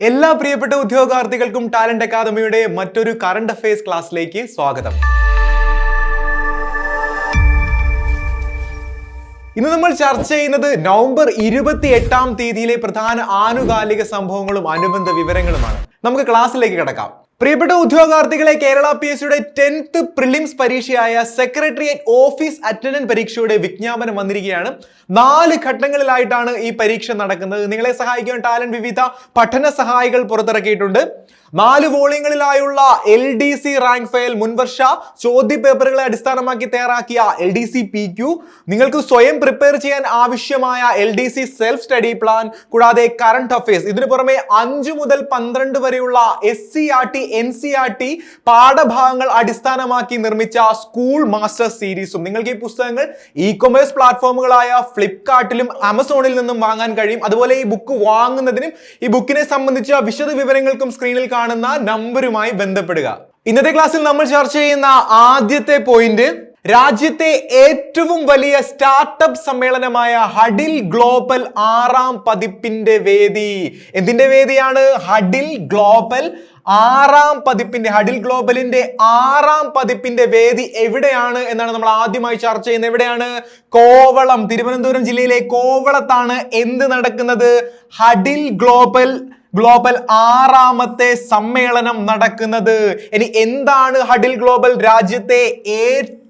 എല്ലാ പ്രിയപ്പെട്ട ഉദ്യോഗാർത്ഥികൾക്കും ടാലന്റ് അക്കാദമിയുടെ മറ്റൊരു കറണ്ട് അഫയേഴ്സ് ക്ലാസ്സിലേക്ക് സ്വാഗതം. ഇന്ന് നമ്മൾ ചർച്ച ചെയ്യുന്നത് നവംബർ ഇരുപത്തി എട്ടാം തീയതിയിലെ പ്രധാന ആനുകാലിക സംഭവങ്ങളും അനുബന്ധ വിവരങ്ങളുമാണ്. നമുക്ക് ക്ലാസ്സിലേക്ക് കിടക്കാം. പ്രിയപ്പെട്ട ഉദ്യോഗാർത്ഥികളെ കേരള പി എസ് സിയുടെ ടെൻത്ത് പ്രിലിംസ് പരീക്ഷയായ സെക്രട്ടേറിയറ്റ് ഓഫീസ് അറ്റൻഡന്റ് പരീക്ഷയുടെ വിജ്ഞാപനം വന്നിരിക്കുകയാണ്. നാല് ഘട്ടങ്ങളിലായിട്ടാണ് ഈ പരീക്ഷ നടക്കുന്നത്. നിങ്ങളെ സഹായിക്കാൻ ടാലന്റ് വിവിധ പഠന സഹായികൾ പുറത്തിറക്കിയിട്ടുണ്ട്. നാല് വോളിയങ്ങളിലായുള്ള L D C rank file മുൻവർഷ ചോദ്യ പേപ്പറുകളെ അടിസ്ഥാനമാക്കി തയ്യാറാക്കിയ L D C P Q നിങ്ങൾക്ക് സ്വയം പ്രിപ്പയർ ചെയ്യാൻ ആവശ്യമായ L D C self study plan കൂടാതെ കറണ്ട് അഫയേഴ്സ് ഇതിനു പുറമെ അഞ്ചു മുതൽ പന്ത്രണ്ട് വരെയുള്ള S C R T N C R T പാഠഭാഗങ്ങൾ അടിസ്ഥാനമാക്കി നിർമ്മിച്ച സ്കൂൾ മാസ്റ്റർ സീരീസും നിങ്ങൾക്ക് ഈ പുസ്തകങ്ങൾ ഇ കൊമേഴ്സ് പ്ലാറ്റ്ഫോമുകളായ ഫ്ലിപ്കാർട്ടിലും ആമസോണിൽ നിന്നും വാങ്ങാൻ കഴിയും. അതുപോലെ ഈ ബുക്ക് വാങ്ങുന്നതിനും ഈ ബുക്കിനെ സംബന്ധിച്ച വിശദ വിവരങ്ങൾക്കും സ്ക്രീനിൽ കാണുന്ന നമ്പറുമായി ബന്ധപ്പെടുക. ഇന്നത്തെ ക്ലാസ്സിൽ നമ്മൾ ചർച്ച ചെയ്യുന്ന ആദ്യത്തെ പോയിന്റ് രാജ്യത്തെ ഏറ്റവും വലിയ സ്റ്റാർട്ടപ്പ് സമ്മേളനമായ ഹഡിൽ ഗ്ലോബൽ ആറാം പതിപ്പിന്റെ വേദി. എന്തിന്റെ വേദിയാണ്? ഹഡിൽ ഗ്ലോബൽ ആറാം പതിപ്പിന്റെ ഹഡിൽ ഗ്ലോബലിന്റെ ആറാം പതിപ്പിന്റെ വേദി എവിടെയാണ് എന്നാണ് നമ്മൾ ആദ്യമായി ചർച്ച ചെയ്യുന്നത്. എവിടെയാണ്? കോവളം തിരുവനന്തപുരം ജില്ലയിലെ കോവളത്താണ് എന്ത് നടക്കുന്നത്? ഹഡിൽ ഗ്ലോബൽ ഗ്ലോബൽ ആറാമത്തെ സമ്മേളനം നടക്കുന്നത്. ഇനി എന്താണ് ഹഡിൽ ഗ്ലോബൽ രാജ്യത്തെ ഏറ്റവും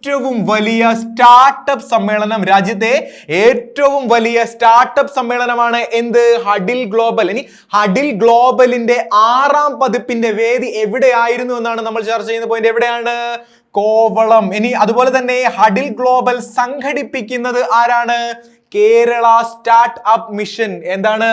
വലിയ സ്റ്റാർട്ടപ്പ് സമ്മേളനം രാജ്യത്തെ ഏറ്റവും വലിയ സ്റ്റാർട്ടപ്പ് സമ്മേളനമാണ് എന്ത്? Huddle Global. ഇനി ഹഡിൽ ഗ്ലോബലിന്റെ ആറാം പതിപ്പിന്റെ വേദി എവിടെയായിരുന്നു എന്നാണ് നമ്മൾ ചർച്ച ചെയ്യുന്ന പോയിന്റ് എവിടെയാണ്? കോവളം. ഇനി അതുപോലെ തന്നെ ഹഡിൽ ഗ്ലോബൽ സംഘടിപ്പിക്കുന്നത് ആരാണ്? Kerala start mission. എന്താണ്?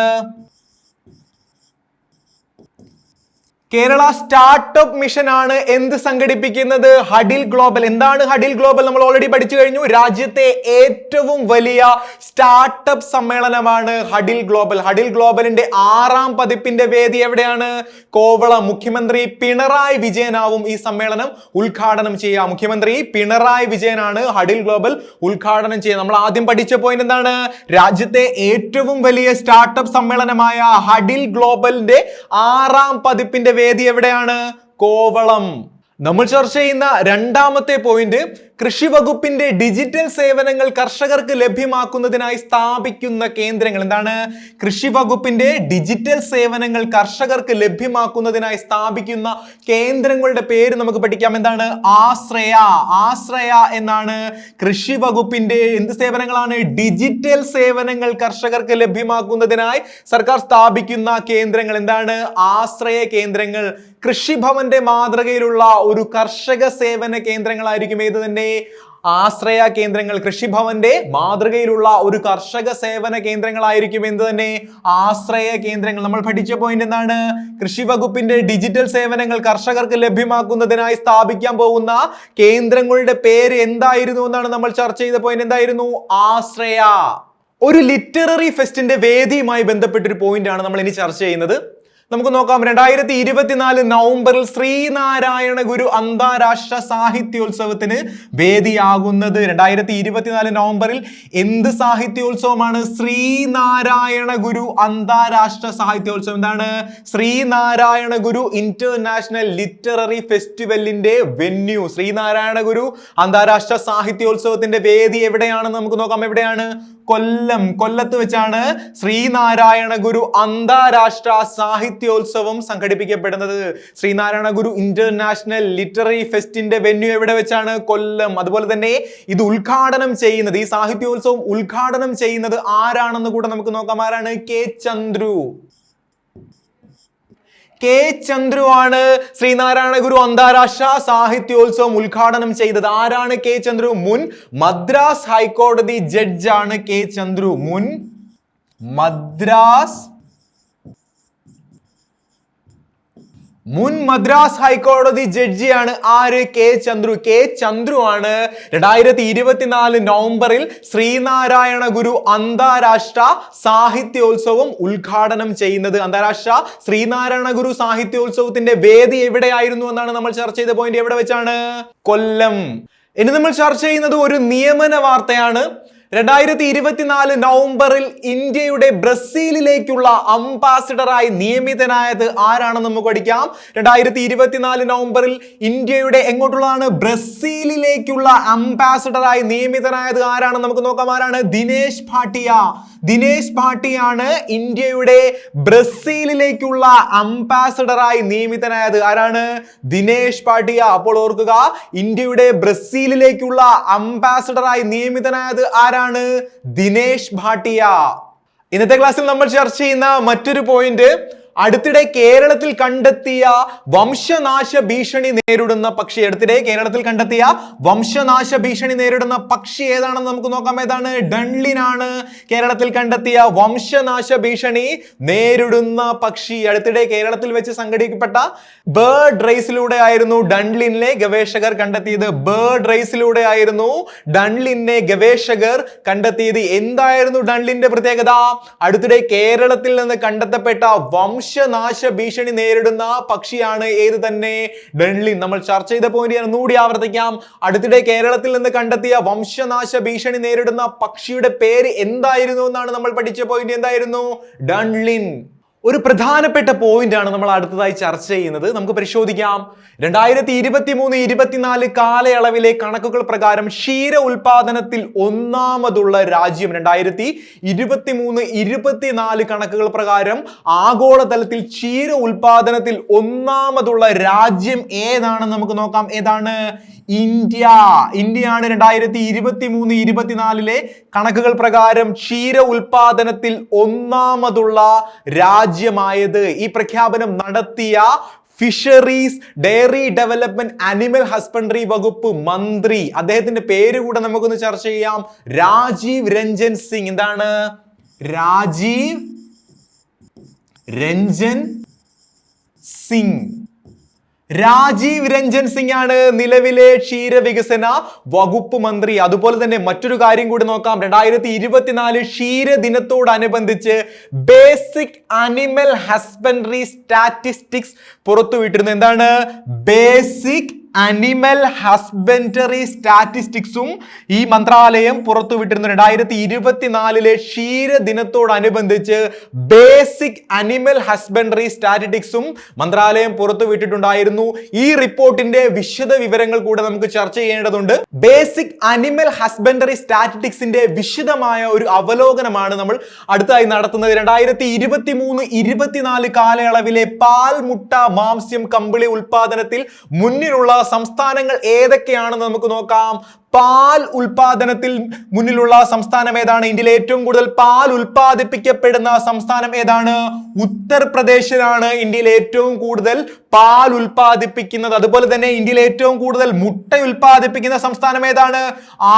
കേരള സ്റ്റാർട്ടപ്പ് മിഷൻ ആണ് എന്ത് സംഘടിപ്പിക്കുന്നത്? Huddle Global. എന്താണ് ഹഡിൽ ഗ്ലോബൽ? നമ്മൾ ഓൾറെഡി പഠിച്ചു കഴിഞ്ഞു. രാജ്യത്തെ ഏറ്റവും വലിയ സ്റ്റാർട്ടപ്പ് സമ്മേളനമാണ് ഹഡിൽ ഗ്ലോബൽ. ഹഡിൽ ഗ്ലോബലിന്റെ ആറാം പതിപ്പിന്റെ വേദി എവിടെയാണ്? കോവളം. മുഖ്യമന്ത്രി പിണറായി വിജയനാവും ഈ സമ്മേളനം ഉദ്ഘാടനം ചെയ്യുക. മുഖ്യമന്ത്രി പിണറായി വിജയനാണ് ഹഡിൽ ഗ്ലോബൽ ഉദ്ഘാടനം ചെയ്യുക. നമ്മൾ ആദ്യം പഠിച്ച പോയിന്റ് എന്താണ്? രാജ്യത്തെ ഏറ്റവും വലിയ സ്റ്റാർട്ടപ്പ് സമ്മേളനമായ ഹഡിൽ ഗ്ലോബലിന്റെ ആറാം പതിപ്പിന്റെ വേദി എവിടെയാണ്? കോവളം. നമ്മൾ ചർച്ച ചെയ്യുന്ന രണ്ടാമത്തെ പോയിന്റ് കൃഷി വകുപ്പിന്റെ ഡിജിറ്റൽ സേവനങ്ങൾ കർഷകർക്ക് ലഭ്യമാക്കുന്നതിനായി സ്ഥാപിക്കുന്ന കേന്ദ്രങ്ങൾ എന്താണ്? കൃഷി വകുപ്പിന്റെ ഡിജിറ്റൽ സേവനങ്ങൾ കർഷകർക്ക് ലഭ്യമാക്കുന്നതിനായി സ്ഥാപിക്കുന്ന കേന്ദ്രങ്ങളുടെ പേര് നമുക്ക് പഠിക്കാം. എന്താണ്? ആശ്രയ. ആശ്രയ എന്നാണ് കൃഷി വകുപ്പിന്റെ എന്ത് സേവനങ്ങളാണ്? ഡിജിറ്റൽ സേവനങ്ങൾ കർഷകർക്ക് ലഭ്യമാക്കുന്നതിനായി സർക്കാർ സ്ഥാപിക്കുന്ന കേന്ദ്രങ്ങൾ എന്താണ്? ആശ്രയ കേന്ദ്രങ്ങൾ. കൃഷിഭവന്റെ മാതൃകയിലുള്ള ഒരു കർഷക സേവന കേന്ദ്രങ്ങളായിരിക്കും ഏത് തന്നെ? ആശ്രയ കേന്ദ്രങ്ങൾ കൃഷിഭവന്റെ മാതൃകയിലുള്ള ഒരു കർഷക സേവന കേന്ദ്രങ്ങളായിരിക്കും എന്ത് തന്നെ? ആശ്രയ കേന്ദ്രങ്ങൾ. നമ്മൾ പഠിച്ച പോയിന്റ് എന്താണ്? കൃഷി വകുപ്പിന്റെ ഡിജിറ്റൽ സേവനങ്ങൾ കർഷകർക്ക് ലഭ്യമാക്കുന്നതിനായി സ്ഥാപിക്കാൻ പോകുന്ന കേന്ദ്രങ്ങളുടെ പേര് എന്തായിരുന്നു എന്നാണ് നമ്മൾ ചർച്ച ചെയ്ത പോയിന്റ് എന്തായിരുന്നു? ആശ്രയ. ഒരു ലിറ്റററി ഫെസ്റ്റിന്റെ വേദിയുമായി ബന്ധപ്പെട്ടൊരു പോയിന്റ് ആണ് നമ്മൾ ഇനി ചർച്ച ചെയ്യുന്നത്. നമുക്ക് നോക്കാം. രണ്ടായിരത്തി ഇരുപത്തിനാല് നവംബറിൽ ശ്രീനാരായണ ഗുരു അന്താരാഷ്ട്ര സാഹിത്യോത്സവത്തിന് വേദിയാകുന്നത് രണ്ടായിരത്തി ഇരുപത്തിനാല് നവംബറിൽ എന്ത് സാഹിത്യോത്സവമാണ്? ശ്രീനാരായണ ഗുരു അന്താരാഷ്ട്ര സാഹിത്യോത്സവം. എന്താണ്? ശ്രീനാരായണ ഗുരു ഇന്റർനാഷണൽ ലിറ്റററി ഫെസ്റ്റിവലിന്റെ വെന്യൂ. ശ്രീനാരായണ ഗുരു അന്താരാഷ്ട്ര സാഹിത്യോത്സവത്തിന്റെ വേദി എവിടെയാണ് നമുക്ക് നോക്കാം. എവിടെയാണ്? കൊല്ലം. കൊല്ലത്ത് വെച്ചാണ് ശ്രീനാരായണ ഗുരു അന്താരാഷ്ട്ര സാഹിത്യോത്സവം സംഘടിപ്പിക്കപ്പെടുന്നത്. ശ്രീനാരായണ ഗുരു ഇന്റർനാഷണൽ ലിറ്റററി ഫെസ്റ്റിന്റെ വെന്യൂ എവിടെ വെച്ചാണ്? കൊല്ലം. അതുപോലെ തന്നെ ഇത് ഉദ്ഘാടനം ചെയ്യുന്നത് ഈ സാഹിത്യോത്സവം ഉദ്ഘാടനം ചെയ്യുന്നത് ആരാണെന്ന് കൂടെ നമുക്ക് നോക്കാം. ആരാണ്? കെ ചന്ദ്രു. കെ ചന്ദ്രുവാണ്. ശ്രീനാരായണ ഗുരു അന്താരാഷ്ട്ര സാഹിത്യോത്സവം ഉദ്ഘാടനം ചെയ്തത്. ആരാണ് കെ ചന്ദ്രു? മുൻ മദ്രാസ് ഹൈക്കോടതി ജഡ്ജാണ് കെ ചന്ദ്രു. മുൻ മദ്രാസ് മുൻ മദ്രാസ് ഹൈക്കോടതി ജഡ്ജിയാണ് ആര്? കെ. ചന്ദ്രു. കെ. ചന്ദ്രു ആണ്. രണ്ടായിരത്തി ഇരുപത്തിനാല് നവംബറിൽ ശ്രീനാരായണ ഗുരു അന്താരാഷ്ട്ര സാഹിത്യോത്സവം ഉദ്ഘാടനം ചെയ്യുന്നത്. അന്താരാഷ്ട്ര ശ്രീനാരായണ ഗുരു സാഹിത്യോത്സവത്തിന്റെ വേദി എവിടെയായിരുന്നു എന്നാണ് നമ്മൾ ചർച്ച ചെയ്ത പോയിന്റ് എവിടെ വെച്ചാണ്? കൊല്ലം. ഇനി നമ്മൾ ചർച്ച ചെയ്യുന്നത് ഒരു നിയമന വാർത്തയാണ്. രണ്ടായിരത്തി ഇരുപത്തിനാല് നവംബറിൽ ഇന്ത്യയുടെ ബ്രസീലിലേക്കുള്ള അംബാസിഡറായി നിയമിതനായത് ആരാണെന്ന് നമുക്ക് പഠിക്കാം. രണ്ടായിരത്തി ഇരുപത്തിനാല് നവംബറിൽ ഇന്ത്യയുടെ എങ്ങോട്ടുള്ളതാണ്? ബ്രസീലിലേക്കുള്ള അംബാസിഡറായി നിയമിതനായത് ആരാണെന്ന് നമുക്ക് നോക്കാം. ആരാണ്? ദിനേശ് ഭാട്ടിയ. ദിനേശ് ഭാട്ടിയാണ് ഇന്ത്യയുടെ ബ്രസീലിലേക്കുള്ള അംബാസിഡറായി നിയമിതനായത്. ആരാണ്? ദിനേശ് ഭാട്ടിയ. അപ്പോൾ ഓർക്കുക ഇന്ത്യയുടെ ബ്രസീലിലേക്കുള്ള അംബാസിഡറായി നിയമിതനായത് ആരാണ്? ദിനേശ് ഭാട്ടിയ? ഇന്നത്തെ ക്ലാസ്സിൽ നമ്മൾ ചർച്ച ചെയ്യുന്ന മറ്റൊരു പോയിന്റ് അടുത്തിടെ കേരളത്തിൽ കണ്ടെത്തിയ വംശനാശ ഭീഷണി നേരിടുന്ന പക്ഷി. അടുത്തിടെ കേരളത്തിൽ കണ്ടെത്തിയ വംശനാശ ഭീഷണി നേരിടുന്ന പക്ഷി ഏതാണെന്ന് നമുക്ക് നോക്കാം. ഏതാണ്? ഡൺലിനാണ് കേരളത്തിൽ കണ്ടെത്തിയ വംശനാശ ഭീഷണി നേരിടുന്ന പക്ഷി. അടുത്തിടെ കേരളത്തിൽ വെച്ച് സംഘടിപ്പിക്കപ്പെട്ട ബേർഡ് റേസിലൂടെ ആയിരുന്നു ഡൺലിനെ ഗവേഷകർ കണ്ടെത്തിയത്. ബേർഡ് റേസിലൂടെ ആയിരുന്നു ഡൺലിനെ ഗവേഷകർ കണ്ടെത്തിയത്. എന്തായിരുന്നു ഡൺലിന്റെ പ്രത്യേകത? അടുത്തിടെ കേരളത്തിൽ നിന്ന് കണ്ടെത്തപ്പെട്ട വംശനാശ ഭീഷണി നേരിടുന്ന പക്ഷിയാണ് ഏത് തന്നെ ഡൺലിൻ നമ്മൾ ചർച്ച ചെയ്ത പോയിന്റ് ഞാൻ ഒന്നുകൂടി ആവർത്തിക്കാം. അടുത്തിടെ കേരളത്തിൽ നിന്ന് കണ്ടെത്തിയ വംശനാശ ഭീഷണി നേരിടുന്ന പക്ഷിയുടെ പേര് എന്തായിരുന്നു എന്നാണ് നമ്മൾ പഠിച്ച പോയിന്റ് എന്തായിരുന്നു? ഡൺലിൻ. ഒരു പ്രധാനപ്പെട്ട പോയിന്റ് ആണ് നമ്മൾ അടുത്തതായി ചർച്ച ചെയ്യുന്നത്. നമുക്ക് പരിശോധിക്കാം. രണ്ടായിരത്തി ഇരുപത്തി മൂന്ന് ഇരുപത്തിനാല് കാലയളവിലെ കണക്കുകൾ പ്രകാരം ക്ഷീര ഉൽപാദനത്തിൽ ഒന്നാമതുള്ള രാജ്യം രണ്ടായിരത്തി ഇരുപത്തി മൂന്ന് ഇരുപത്തിനാല് കണക്കുകൾ പ്രകാരം ആഗോളതലത്തിൽ ക്ഷീര ഉൽപാദനത്തിൽ ഒന്നാമതുള്ള രാജ്യം ഏതാണെന്ന് നമുക്ക് നോക്കാം. ഏതാണ്? ഇന്ത്യ. ഇന്ത്യയാണ് രണ്ടായിരത്തി ഇരുപത്തി മൂന്ന് ഇരുപത്തിനാലിലെ കണക്കുകൾ പ്രകാരം ക്ഷീര ഉൽപാദനത്തിൽ ഒന്നാമതുള്ള രാജ്യമായത്. ഈ പ്രഖ്യാപനം നടത്തിയ fisheries dairy development animal husbandry വകുപ്പ് മന്ത്രി. അദ്ദേഹത്തിന്റെ പേര് കൂടെ നമുക്കൊന്ന് ചർച്ച ചെയ്യാം. രാജീവ് രഞ്ജൻ സിംഗ്. എന്താണ്? രാജീവ് രഞ്ജൻ സിംഗ്. രാജീവ് രഞ്ജൻ സിംഗ് ആണ് നിലവിലെ ക്ഷീരവികസന വകുപ്പ് മന്ത്രി. അതുപോലെ തന്നെ മറ്റൊരു കാര്യം കൂടി നോക്കാം. രണ്ടായിരത്തി ഇരുപത്തിനാല് ക്ഷീര ദിനത്തോടനുബന്ധിച്ച് ബേസിക് അനിമൽ ഹസ്ബൻഡറി സ്റ്റാറ്റിസ്റ്റിക്സ് പുറത്തുവിട്ടിരുന്നു. എന്താണ്? ബേസിക് അനിമൽ ഹസ്ബൻഡറി സ്റ്റാറ്റിസ്റ്റിക്സും ഈ മന്ത്രാലയം പുറത്തുവിട്ടിരുന്നു രണ്ടായിരത്തി ഇരുപത്തിനാലിലെ ക്ഷീര ദിനത്തോടനുബന്ധിച്ച് ബേസിക് അനിമൽ ഹസ്ബൻഡറി സ്റ്റാറ്റിസ്റ്റിക്സും മന്ത്രാലയം പുറത്തുവിട്ടിട്ടുണ്ടായിരുന്നു. ഈ റിപ്പോർട്ടിന്റെ വിശദ വിവരങ്ങൾ കൂടെ നമുക്ക് ചർച്ച ചെയ്യേണ്ടതുണ്ട്. ബേസിക് അനിമൽ ഹസ്ബൻഡറി സ്റ്റാറ്റിസ്റ്റിക്സിന്റെ വിശദമായ ഒരു അവലോകനമാണ് നമ്മൾ അടുത്തായി നടത്തുന്നത്. രണ്ടായിരത്തി ഇരുപത്തി മൂന്ന് ഇരുപത്തിനാല് കാലയളവിലെ പാൽ മുട്ട മാംസ്യം കമ്പിളി ഉൽപാദനത്തിൽ മുന്നിലുള്ള സംസ്ഥാനങ്ങൾ ഏതൊക്കെയാണെന്ന് നമുക്ക് നോക്കാം. പാൽ ഉൽപാദനത്തിൽ മുന്നിലുള്ള സംസ്ഥാനം ഏതാണ്? ഇന്ത്യയിലെ ഏറ്റവും കൂടുതൽ പാൽ ഉൽപാദിപ്പിക്കപ്പെടുന്ന സംസ്ഥാനം ഏതാണ്? ഉത്തർപ്രദേശിലാണ് ഇന്ത്യയിൽ ഏറ്റവും കൂടുതൽ പാൽ ഉൽപാദിപ്പിക്കുന്നത് അതുപോലെ തന്നെ ഇന്ത്യയിൽ ഏറ്റവും കൂടുതൽ മുട്ട ഉൽപാദിപ്പിക്കുന്ന സംസ്ഥാനം ഏതാണ്?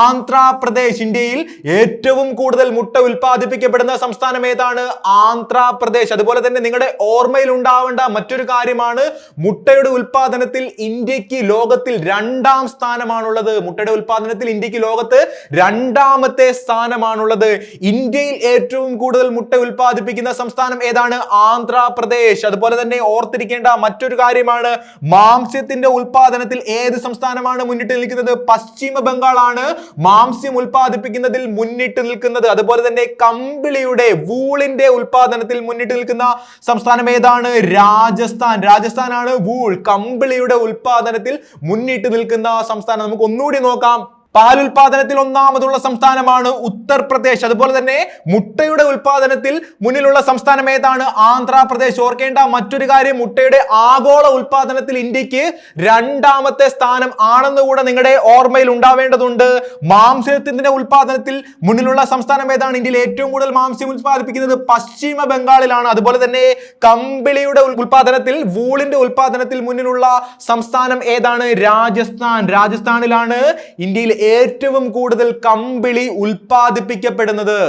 ആന്ധ്രാപ്രദേശ്. ഇന്ത്യയിൽ ഏറ്റവും കൂടുതൽ മുട്ട ഉൽപാദിപ്പിക്കപ്പെടുന്ന സംസ്ഥാനം ഏതാണ്? ആന്ധ്രാപ്രദേശ്. അതുപോലെ തന്നെ നിങ്ങളുടെ ഓർമ്മയിൽ ഉണ്ടാവേണ്ട മറ്റൊരു കാര്യമാണ് മുട്ടയുടെ ഉൽപാദനത്തിൽ ഇന്ത്യയ്ക്ക് ലോകത്തിൽ രണ്ടാം സ്ഥാനമാണുള്ളത്. മുട്ടയുടെ ഉൽപാദനത്തിൽ ഇന്ത്യയ്ക്ക് ലോകത്ത് രണ്ടാമത്തെ സ്ഥാനമാണുള്ളത്. ഇന്ത്യയിൽ ഏറ്റവും കൂടുതൽ മുട്ട ഉൽപ്പാദിപ്പിക്കുന്ന സംസ്ഥാനം ഏതാണ്? ആന്ധ്രാപ്രദേശ്. അതുപോലെ തന്നെ ഓർത്തിരിക്കേണ്ട മറ്റൊരു കാര്യമാണ് മാംസ്യത്തിന്റെ ഉൽപാദനത്തിൽ ഏത് സംസ്ഥാനമാണ് മുന്നിട്ട് നിൽക്കുന്നത്? പശ്ചിമ ബംഗാളാണ് മാംസ്യം ഉൽപ്പാദിപ്പിക്കുന്നതിൽ മുന്നിട്ട് നിൽക്കുന്നത്. അതുപോലെ തന്നെ കമ്പിളിയുടെ വൂളിന്റെ ഉൽപാദനത്തിൽ മുന്നിട്ട് നിൽക്കുന്ന സംസ്ഥാനം ഏതാണ്? രാജസ്ഥാൻ. രാജസ്ഥാനാണ് വൂൾ. കമ്പിളിയുടെ ഉൽപാദനത്തിൽ മുന്നിട്ട് നിൽക്കുന്ന സംസ്ഥാനം. നമുക്ക് ഒന്നുകൂടി നോക്കാം. പാൽ ഉൽപാദനത്തിൽ ഒന്നാമതുള്ള സംസ്ഥാനമാണ് ഉത്തർപ്രദേശ്. അതുപോലെ തന്നെ മുട്ടയുടെ ഉൽപാദനത്തിൽ മുന്നിലുള്ള സംസ്ഥാനം ഏതാണ്? ആന്ധ്രാപ്രദേശ്. ഓർക്കേണ്ട മറ്റൊരു കാര്യം മുട്ടയുടെ ആഗോള ഉൽപാദനത്തിൽ ഇന്ത്യയ്ക്ക് രണ്ടാമത്തെ സ്ഥാനം ആണെന്ന് കൂടെ നിങ്ങളുടെ ഓർമ്മയിൽ ഉണ്ടാവേണ്ടതുണ്ട്. മാംസത്തിന്റെ ഉൽപാദനത്തിൽ മുന്നിലുള്ള സംസ്ഥാനം ഏതാണ്? ഇന്ത്യയിൽ ഏറ്റവും കൂടുതൽ മാംസ്യം ഉൽപ്പാദിപ്പിക്കുന്നത് പശ്ചിമ ബംഗാളിലാണ്. അതുപോലെ തന്നെ കമ്പിളിയുടെ ഉൽപാദനത്തിൽ വൂളിന്റെ ഉൽപാദനത്തിൽ മുന്നിലുള്ള സംസ്ഥാനം ഏതാണ്? രാജസ്ഥാൻ. രാജസ്ഥാനിലാണ് ഇന്ത്യയിൽ ഏറ്റവും കൂടുതൽ കമ്പിളി ഉൽപ്പാദിപ്പിക്കപ്പെടുന്നത്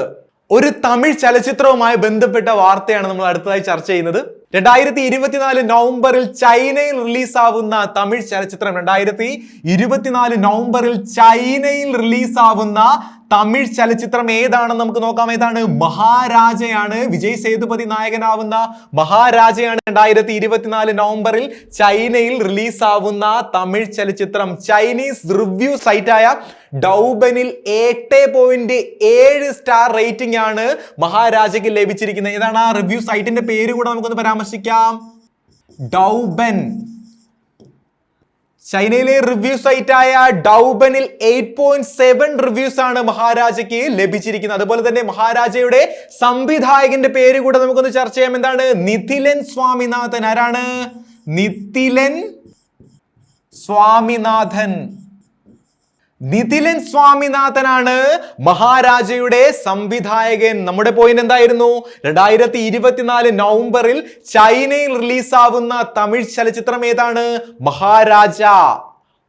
ഒരു തമിഴ് ചലച്ചിത്രവുമായി ബന്ധപ്പെട്ട വാർത്തയാണ് നമ്മൾ അടുത്തതായി ചർച്ച ചെയ്യുന്നത്. രണ്ടായിരത്തി ഇരുപത്തിനാല് നവംബറിൽ ചൈനയിൽ റിലീസാവുന്ന തമിഴ് ചലച്ചിത്രം രണ്ടായിരത്തി ഇരുപത്തിനാല് നവംബറിൽ ചൈനയിൽ റിലീസാവുന്ന തമിഴ് ചലച്ചിത്രം ഏതാണെന്ന് നമുക്ക് നോക്കാം. ഏതാണ്? മഹാരാജയാണ്. വിജയ് സേതുപതി നായകനാവുന്ന മഹാരാജയാണ് രണ്ടായിരത്തി ഇരുപത്തിനാല് നവംബറിൽ ചൈനയിൽ റിലീസാവുന്ന തമിഴ് ചലച്ചിത്രം. ചൈനീസ് റിവ്യൂ സൈറ്റായ ഡൗബനിൽ എട്ട് പോയിന്റ് ഏഴ് സ്റ്റാർ റേറ്റിംഗ് ആണ് മഹാരാജയ്ക്ക് ലഭിച്ചിരിക്കുന്നത്. ഏതാണ് ആ റിവ്യൂ സൈറ്റിന്റെ പേര് കൂടെ നമുക്കൊന്ന് പരാമർശിക്കാം. ഡൗബൻ. ചൈനയിലെ റിവ്യൂ സൈറ്റായ ഡൗബനിൽ എയ്റ്റ് പോയിന്റ് സെവൻ റിവ്യൂസ് ആണ് മഹാരാജയ്ക്ക് ലഭിച്ചിരിക്കുന്നത്. അതുപോലെ തന്നെ മഹാരാജയുടെ സംവിധായകന്റെ പേര് കൂടെ നമുക്കൊന്ന് ചർച്ച ചെയ്യാം. എന്താണ്? നിഥിലൻ സ്വാമിനാഥൻ. ആരാണ്? നിഥിലൻ സ്വാമിനാഥൻ. നിതിലൻ സ്വാമിനാഥനാണ് മഹാരാജയുടെ സംവിധായകൻ. നമ്മുടെ പോയിന്റ് എന്തായിരുന്നു? രണ്ടായിരത്തി ഇരുപത്തിനാല് നവംബറിൽ ചൈനയിൽ റിലീസാവുന്ന തമിഴ് ചലച്ചിത്രം ഏതാണ്? മഹാരാജ.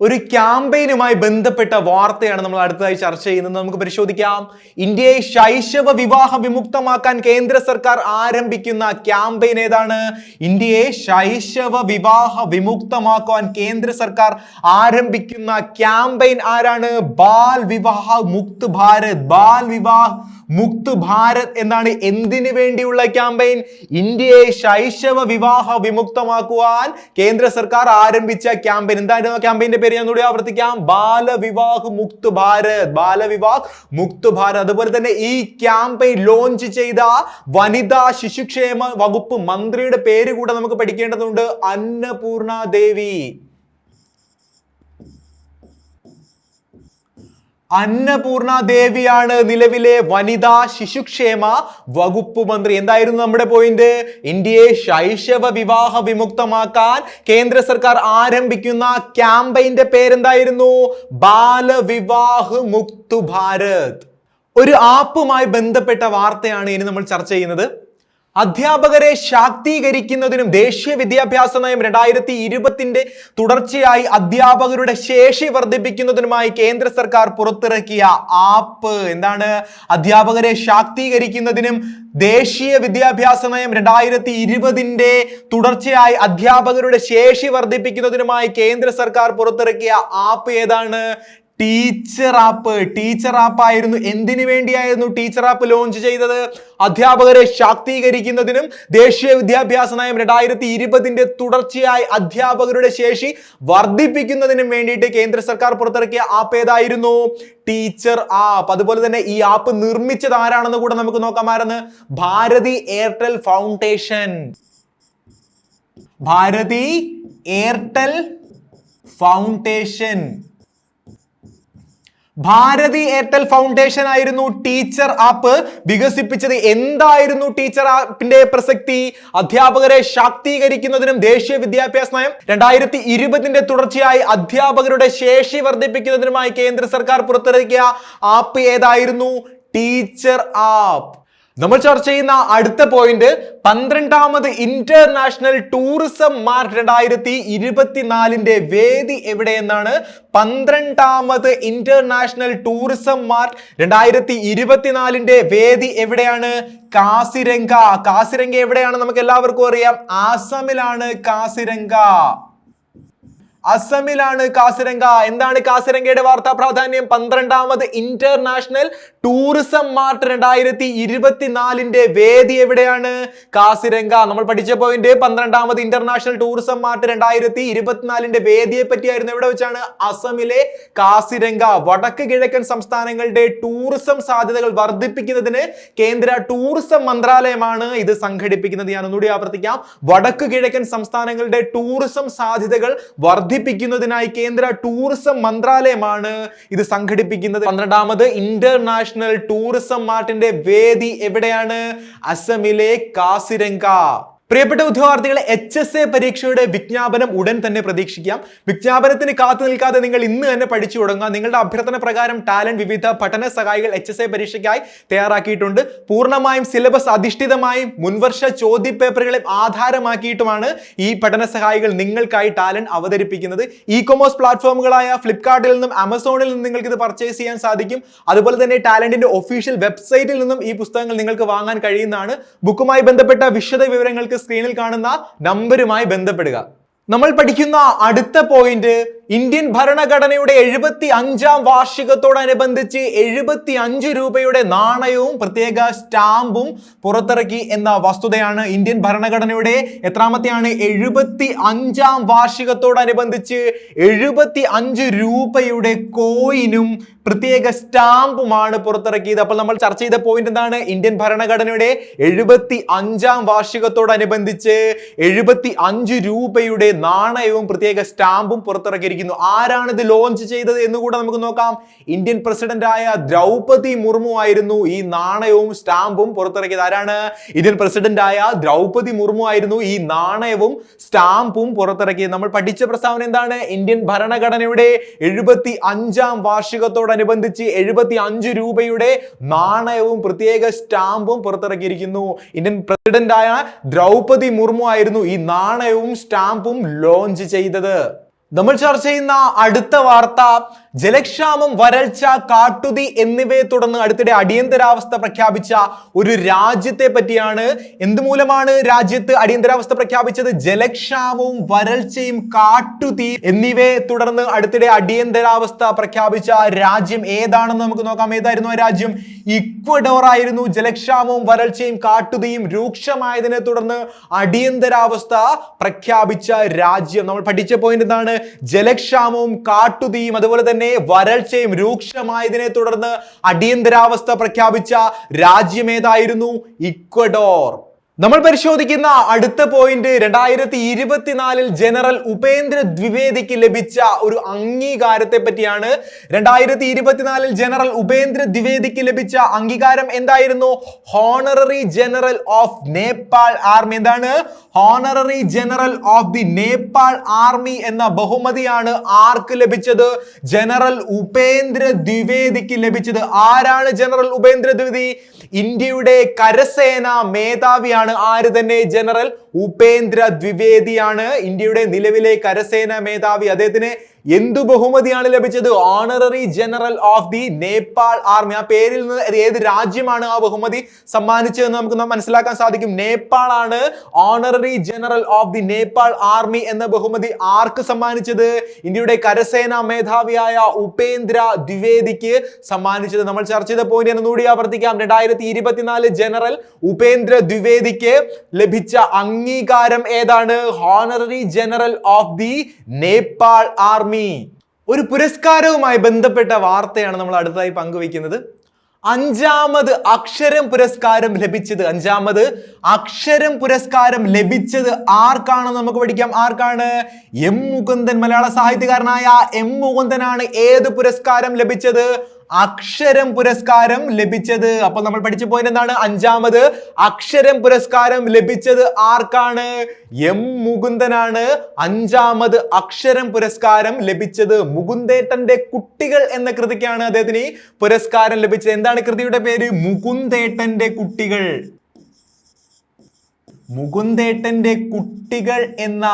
ഒരു ക്യാമ്പയിനുമായി ബന്ധപ്പെട്ട വാർത്തയാണ് നമ്മൾ അടുത്തതായി ചർച്ച ചെയ്യുന്നത്. നമുക്ക് പരിശോധിക്കാം. ഇന്ത്യയെ ശൈശവ വിവാഹ വിമുക്തമാക്കാൻ കേന്ദ്ര സർക്കാർ ആരംഭിക്കുന്ന ക്യാമ്പയിൻ ഏതാണ്? ഇന്ത്യയെ ശൈശവ വിവാഹ വിമുക്തമാക്കാൻ കേന്ദ്ര സർക്കാർ ആരംഭിക്കുന്ന ക്യാമ്പയിൻ ആരാണ്? ബാൽ വിവാഹ മുക്ത് ഭാരത് ബാൽ വിവാഹ് മുക്ത് ഭാരത് എന്നാണ് എന്തിനു വേണ്ടിയുള്ള ക്യാമ്പയിൻ? ഇന്ത്യയെ ശൈശവ വിവാഹ വിമുക്തമാക്കുവാൻ കേന്ദ്ര സർക്കാർ ആരംഭിച്ച ക്യാമ്പയിൻ. എന്തായിരുന്നു ക്യാമ്പയിന്റെ പേര്? ഞാൻ കൂടി ആവർത്തിക്കാം ബാലവിവാഹ് മുക്ത് ഭാരത്. ബാലവിവാഹ് മുക്ത് ഭാരത്. അതുപോലെ തന്നെ ഈ ക്യാമ്പയിൻ ലോഞ്ച് ചെയ്ത വനിതാ ശിശുക്ഷേമ വകുപ്പ് മന്ത്രിയുടെ പേര് കൂടെ നമുക്ക് പഠിക്കേണ്ടതുണ്ട്. അന്നപൂർണ ദേവി അന്നപൂർണ ദേവിയാണ് നിലവിലെ വനിതാ ശിശുക്ഷേമ വകുപ്പ് മന്ത്രി. എന്തായിരുന്നു നമ്മുടെ പോയിന്റ് ഇന്ത്യയെ ശൈശവ വിവാഹ വിമുക്തമാക്കാൻ കേന്ദ്ര സർക്കാർ ആരംഭിക്കുന്ന ക്യാമ്പയിന്റെ പേരെന്തായിരുന്നു? ബാലവിവാഹ് മുക്തു ഭാരത്. ഒരു ആപ്പുമായി ബന്ധപ്പെട്ട വാർത്തയാണ് ഇനി നമ്മൾ ചർച്ച ചെയ്യുന്നത്. അധ്യാപകരെ ശാക്തീകരിക്കുന്നതിനും ദേശീയ വിദ്യാഭ്യാസ നയം രണ്ടായിരത്തി ഇരുപത്തിന്റെ തുടർച്ചയായി അധ്യാപകരുടെ ശേഷി വർദ്ധിപ്പിക്കുന്നതിനുമായി കേന്ദ്ര സർക്കാർ പുറത്തിറക്കിയ ആപ്പ്. എന്താണ്? അധ്യാപകരെ ശാക്തീകരിക്കുന്നതിനും ദേശീയ വിദ്യാഭ്യാസ നയം രണ്ടായിരത്തി ഇരുപതിന്റെ തുടർച്ചയായി അധ്യാപകരുടെ ശേഷി വർദ്ധിപ്പിക്കുന്നതിനുമായി കേന്ദ്ര സർക്കാർ പുറത്തിറക്കിയ ആപ്പ് ഏതാണ്? ടീച്ചർ ആപ്പ് ടീച്ചർ ആപ്പ് ആയിരുന്നു. എന്തിനു വേണ്ടിയായിരുന്നു ടീച്ചർ ആപ്പ് ലോഞ്ച് ചെയ്തത്? അധ്യാപകരെ ശാക്തീകരിക്കുന്നതിനും ദേശീയ വിദ്യാഭ്യാസ നയം രണ്ടായിരത്തി ഇരുപതിന്റെ തുടർച്ചയായി അധ്യാപകരുടെ ശേഷി വർദ്ധിപ്പിക്കുന്നതിനും വേണ്ടിയിട്ട് കേന്ദ്ര സർക്കാർ പുറത്തിറക്കിയ ആപ്പ് ഏതായിരുന്നു? ടീച്ചർ ആപ്പ് അതുപോലെ തന്നെ ഈ ആപ്പ് നിർമ്മിച്ചത് ആരാണെന്ന് കൂടെ നമുക്ക് നോക്കാം. ആരെന്ന് Bharti Airtel foundation. Bharti Airtel foundation. Bharti Airtel foundation ആയിരുന്നു ടീച്ചർ ആപ്പ്. വികസിപ്പിച്ചത് എന്തായിരുന്നു ടീച്ചർ ആപ്പിന്റെ പ്രസക്തി? അധ്യാപകരെ ശാക്തീകരിക്കുന്നതിനും ദേശീയ വിദ്യാഭ്യാസ നയം രണ്ടായിരത്തി ഇരുപതിന്റെ തുടർച്ചയായി അധ്യാപകരുടെ ശേഷി വർദ്ധിപ്പിക്കുന്നതിനുമായി കേന്ദ്ര സർക്കാർ പുറത്തിറക്കിയ ആപ്പ് ഏതായിരുന്നു? Teacher app. നമ്മൾ ചർച്ച ചെയ്യുന്ന അടുത്ത പോയിന്റ് പന്ത്രണ്ടാമത് ഇന്റർനാഷണൽ ടൂറിസം മാർച്ച് രണ്ടായിരത്തി ഇരുപത്തിനാലിന്റെ വേദി എവിടെയെന്നാണ്? പന്ത്രണ്ടാമത് ഇന്റർനാഷണൽ ടൂറിസം മാർച്ച് രണ്ടായിരത്തി ഇരുപത്തിനാലിന്റെ വേദി എവിടെയാണ്? കാസിരംഗ. കാസിരംഗ എവിടെയാണ് നമുക്ക് എല്ലാവർക്കും അറിയാം. ആസാമിലാണ് കാസിരംഗ. അസമിലാണ് കാസിരംഗ. എന്താണ് കാസിരംഗയുടെ വാർത്താ പ്രാധാന്യം? പന്ത്രണ്ടാമത് ഇന്റർനാഷണൽ ടൂറിസം മാർട്ട് രണ്ടായിരത്തി ഇരുപത്തിനാലിന്റെ വേദി എവിടെയാണ്? കാസിരംഗ. നമ്മൾ പഠിച്ച പോയിന്റ് പന്ത്രണ്ടാമത് ഇന്റർനാഷണൽ ടൂറിസം മാർട്ട് രണ്ടായിരത്തി ഇരുപത്തിനാലിന്റെ വേദിയെ പറ്റിയായിരുന്നു. എവിടെ വെച്ചാണ്? അസമിലെ കാസിരംഗ. വടക്ക് കിഴക്കൻ സംസ്ഥാനങ്ങളുടെ ടൂറിസം സാധ്യതകൾ വർദ്ധിപ്പിക്കുന്നതിന് കേന്ദ്ര ടൂറിസം മന്ത്രാലയമാണ് ഇത് സംഘടിപ്പിക്കുന്നത്. ഞാൻ ഒന്നുകൂടി ആവർത്തിക്കാം. വടക്ക് കിഴക്കൻ സംസ്ഥാനങ്ങളുടെ ടൂറിസം സാധ്യതകൾ വർദ്ധിപ്പിക്കുന്നതിനായി കേന്ദ്ര ടൂറിസം മന്ത്രാലയമാണ് ഇത് സംഘടിപ്പിക്കുന്നത്. പന്ത്രണ്ടാമത് ഇന്റർനാഷണൽ ടൂറിസം മാർട്ടിന്റെ വേദി എവിടെയാണ്? അസമിലെ കാസിരംഗ. പ്രിയപ്പെട്ട ഉദ്യോഗാർത്ഥികളെ എച്ച് എസ് എ പരീക്ഷയുടെ വിജ്ഞാപനം ഉടൻ തന്നെ പ്രതീക്ഷിക്കാം. വിജ്ഞാപനത്തിന് കാത്തു നിൽക്കാതെ നിങ്ങൾ ഇന്ന് തന്നെ പഠിച്ചു തുടങ്ങുക നിങ്ങളുടെ അഭ്യർത്ഥന പ്രകാരം ടാലന്റ് വിവിധ പഠന സഹായികൾ എച്ച് എസ് എ പരീക്ഷയ്ക്കായി തയ്യാറാക്കിയിട്ടുണ്ട്. പൂർണമായും സിലബസ് അധിഷ്ഠിതമായും മുൻവർഷ ചോദ്യപേപ്പറുകളെ ആധാരമാക്കിയിട്ടുമാണ് ഈ പഠന സഹായികൾ നിങ്ങൾക്കായി ടാലന്റ് അവതരിപ്പിക്കുന്നത്. ഇ കൊമേഴ്സ് പ്ലാറ്റ്ഫോമുകളായ ഫ്ലിപ്കാർട്ടിൽ നിന്നും ആമസോണിൽ നിന്നും നിങ്ങൾക്ക് ഇത് പർച്ചേസ് ചെയ്യാൻ സാധിക്കും. അതുപോലെ തന്നെ ടാലന്റിന്റെ ഒഫീഷ്യൽ വെബ്സൈറ്റിൽ നിന്നും ഈ പുസ്തകങ്ങൾ നിങ്ങൾക്ക് വാങ്ങാൻ കഴിയുന്നതാണ്. ബുക്കുമായി ബന്ധപ്പെട്ട വിശദ വിവരങ്ങൾക്ക് നിങ്ങൾക്ക് സ്ക്രീനിൽ കാണുന്ന നമ്പറുമായി ബന്ധപ്പെടുക. നമ്മൾ പഠിക്കുന്ന അടുത്ത പോയിന്റ് ഇന്ത്യൻ ഭരണഘടനയുടെ എഴുപത്തി അഞ്ചാം വാർഷികത്തോടനുബന്ധിച്ച് എഴുപത്തി അഞ്ച് രൂപയുടെ നാണയവും പ്രത്യേക സ്റ്റാമ്പും പുറത്തിറക്കി എന്ന വസ്തുതയാണ് ഇന്ത്യൻ ഭരണഘടനയുടെ. എത്രാമത്തെയാണ്? എഴുപത്തി അഞ്ചാം വാർഷികത്തോടനുബന്ധിച്ച് എഴുപത്തി അഞ്ച് രൂപയുടെ കോയിനും പ്രത്യേക സ്റ്റാമ്പുമാണ് പുറത്തിറക്കിയത്. അപ്പോൾ നമ്മൾ ചർച്ച ചെയ്ത പോയിന്റ് എന്താണ്? ഇന്ത്യൻ ഭരണഘടനയുടെ എഴുപത്തി അഞ്ചാം വാർഷികത്തോടനുബന്ധിച്ച് എഴുപത്തി അഞ്ച് രൂപയുടെ നാണയവും പ്രത്യേക സ്റ്റാമ്പും പുറത്തിറക്കിയിരിക്കുന്നു ആരാണ് ഇത് ലോഞ്ച് ചെയ്തത് എന്ന് കൂടെ നമുക്ക് നോക്കാം. ഇന്ത്യൻ പ്രസിഡന്റ് ആയ ദ്രൗപതി മുർമു ആയിരുന്നു ഈ നാണയവും സ്റ്റാമ്പും പുറത്തിറക്കിയത്. ആരാണ്? ഇന്ത്യൻ പ്രസിഡന്റ് ആയ ദ്രൗപതി മുർമു ആയിരുന്നു ഈ നാണയവും സ്റ്റാമ്പും പുറത്തിറക്കിയത്. നമ്മൾ പഠിച്ച പ്രസ്താവന എന്താണ്? ഇന്ത്യൻ ഭരണഘടനയുടെ എഴുപത്തി അഞ്ചാം വാർഷികത്തോടനുബന്ധിച്ച് എഴുപത്തി അഞ്ച് രൂപയുടെ നാണയവും പ്രത്യേക സ്റ്റാമ്പും പുറത്തിറക്കിയിരിക്കുന്നു. ഇന്ത്യൻ പ്രസിഡന്റ് ആയ ദ്രൗപതി മുർമു ആയിരുന്നു ഈ നാണയവും സ്റ്റാമ്പും ലോഞ്ച് ചെയ്തത്. നമ്മൾ ചർച്ച ചെയ്യുന്ന അടുത്ത വാർത്ത ജലക്ഷാമം വരൾച്ച കാട്ടുതി എന്നിവയെ തുടർന്ന് അടുത്തിടെ അടിയന്തരാവസ്ഥ പ്രഖ്യാപിച്ച ഒരു രാജ്യത്തെ പറ്റിയാണ് എന്തുമൂലമാണ് രാജ്യത്ത് അടിയന്തരാവസ്ഥ പ്രഖ്യാപിച്ചത്? ജലക്ഷാമവും വരൾച്ചയും കാട്ടുതി എന്നിവയെ തുടർന്ന് അടുത്തിടെ അടിയന്തരാവസ്ഥ പ്രഖ്യാപിച്ച രാജ്യം ഏതാണെന്ന് നമുക്ക് നോക്കാം. ഏതായിരുന്നു ആ രാജ്യം? ഇക്വഡോർ ആയിരുന്നു ജലക്ഷാമവും വരൾച്ചയും കാട്ടുതിയും രൂക്ഷമായതിനെ തുടർന്ന് അടിയന്തരാവസ്ഥ പ്രഖ്യാപിച്ച രാജ്യം. നമ്മൾ പഠിച്ച പോയിന്റ് എന്താണ്? ജലക്ഷാമവും കാട്ടുതിയും അതുപോലെ തന്നെ വരൾച്ചയും രൂക്ഷമായതിനെ തുടർന്ന് അടിയന്തരാവസ്ഥ പ്രഖ്യാപിച്ച രാജ്യമേതായിരുന്നു ഇക്വഡോർ. നമ്മൾ പരിശോധിക്കുന്ന അടുത്ത പോയിന്റ് രണ്ടായിരത്തി ഇരുപത്തിനാലിൽ ജനറൽ ഉപേന്ദ്ര ദ്വിവേദിക്ക് ലഭിച്ച ഒരു അംഗീകാരത്തെ പറ്റിയാണ്. രണ്ടായിരത്തി ഇരുപത്തിനാലിൽ ജനറൽ ഉപേന്ദ്ര ദ്വിവേദിക്ക് ലഭിച്ച അംഗീകാരം എന്തായിരുന്നു? Honorary general of Nepal army എന്താണ്? Honorary general of the Nepal army എന്ന ബഹുമതിയാണ് ആർക്ക് ലഭിച്ചത്? ജനറൽ ഉപേന്ദ്ര ദ്വിവേദിക്ക് ലഭിച്ചത്. ആരാണ് ജനറൽ ഉപേന്ദ്ര ദ്വിവേദി? ഇന്ത്യയുടെ കരസേന മേധാവിയാണ് ആര് തന്നെ? ജനറൽ ഉപേന്ദ്ര ദ്വിവേദിയാണ്. ഇന്ത്യയുടെ നിലവിലെ കരസേന മേധാവി അദ്ദേഹത്തിന് എന്തു ബഹുമതിയാണ് ലഭിച്ചത്? Honorary general of the Nepal army ആ പേരിൽ നിന്ന് ഏത് രാജ്യമാണ് ആ ബഹുമതി സമ്മാനിച്ചതെന്ന് നമുക്ക് മനസ്സിലാക്കാൻ സാധിക്കും. നേപ്പാൾ ആണ് honorary general of the Nepal army എന്ന ബഹുമതി ആർക്ക് സമ്മാനിച്ചത്? ഇന്ത്യയുടെ കരസേനാ മേധാവിയായ ഉപേന്ദ്ര ദ്വിവേദിക്ക് സമ്മാനിച്ചത്. നമ്മൾ ചർച്ച ചെയ്ത പോയിന്റ് ഒന്നുകൂടി ആവർത്തിക്കാം. രണ്ടായിരത്തി ഇരുപത്തിനാല് ജനറൽ ഉപേന്ദ്ര ദ്വിവേദിക്ക് ലഭിച്ച അംഗീകാരം ഏതാണ്? Honorary general of the Nepal army ഒരു പുരസ്കാരവുമായി ബന്ധപ്പെട്ട വാർത്തയാണ് നമ്മൾ അടുത്തതായി പങ്കുവയ്ക്കുന്നത്. അഞ്ചാമത് അക്ഷരം പുരസ്കാരം ലഭിച്ചത് അഞ്ചാമത് അക്ഷരം പുരസ്കാരം ലഭിച്ചത് ആർക്കാണെന്ന് നമുക്ക് പഠിക്കാം. ആർക്കാണ്? എം മുകുന്ദൻ മലയാള സാഹിത്യകാരനായ എം മുകുന്ദനാണ്. ഏത് പുരസ്കാരം ലഭിച്ചത്? അക്ഷരം പുരസ്കാരം ലഭിച്ചത്. അപ്പോൾ നമ്മൾ പഠിച്ചു പോയിന്റ് എന്താണ്? അഞ്ചാമത് അക്ഷരം പുരസ്കാരം ലഭിച്ചത് ആർക്കാണ്? എം മുകുന്ദനാണ്. അഞ്ചാമത് അക്ഷരം പുരസ്കാരം ലഭിച്ചത് മുകുന്ദേട്ടന്റെ കുട്ടികൾ എന്ന കൃതിക്കാണ് അദ്ദേഹത്തിന് പുരസ്കാരം ലഭിച്ചത്. എന്താണ് കൃതിയുടെ പേര്? മുകുന്ദേട്ടന്റെ കുട്ടികൾ. മുകുന്ദേട്ടന്റെ കുട്ടികൾ എന്ന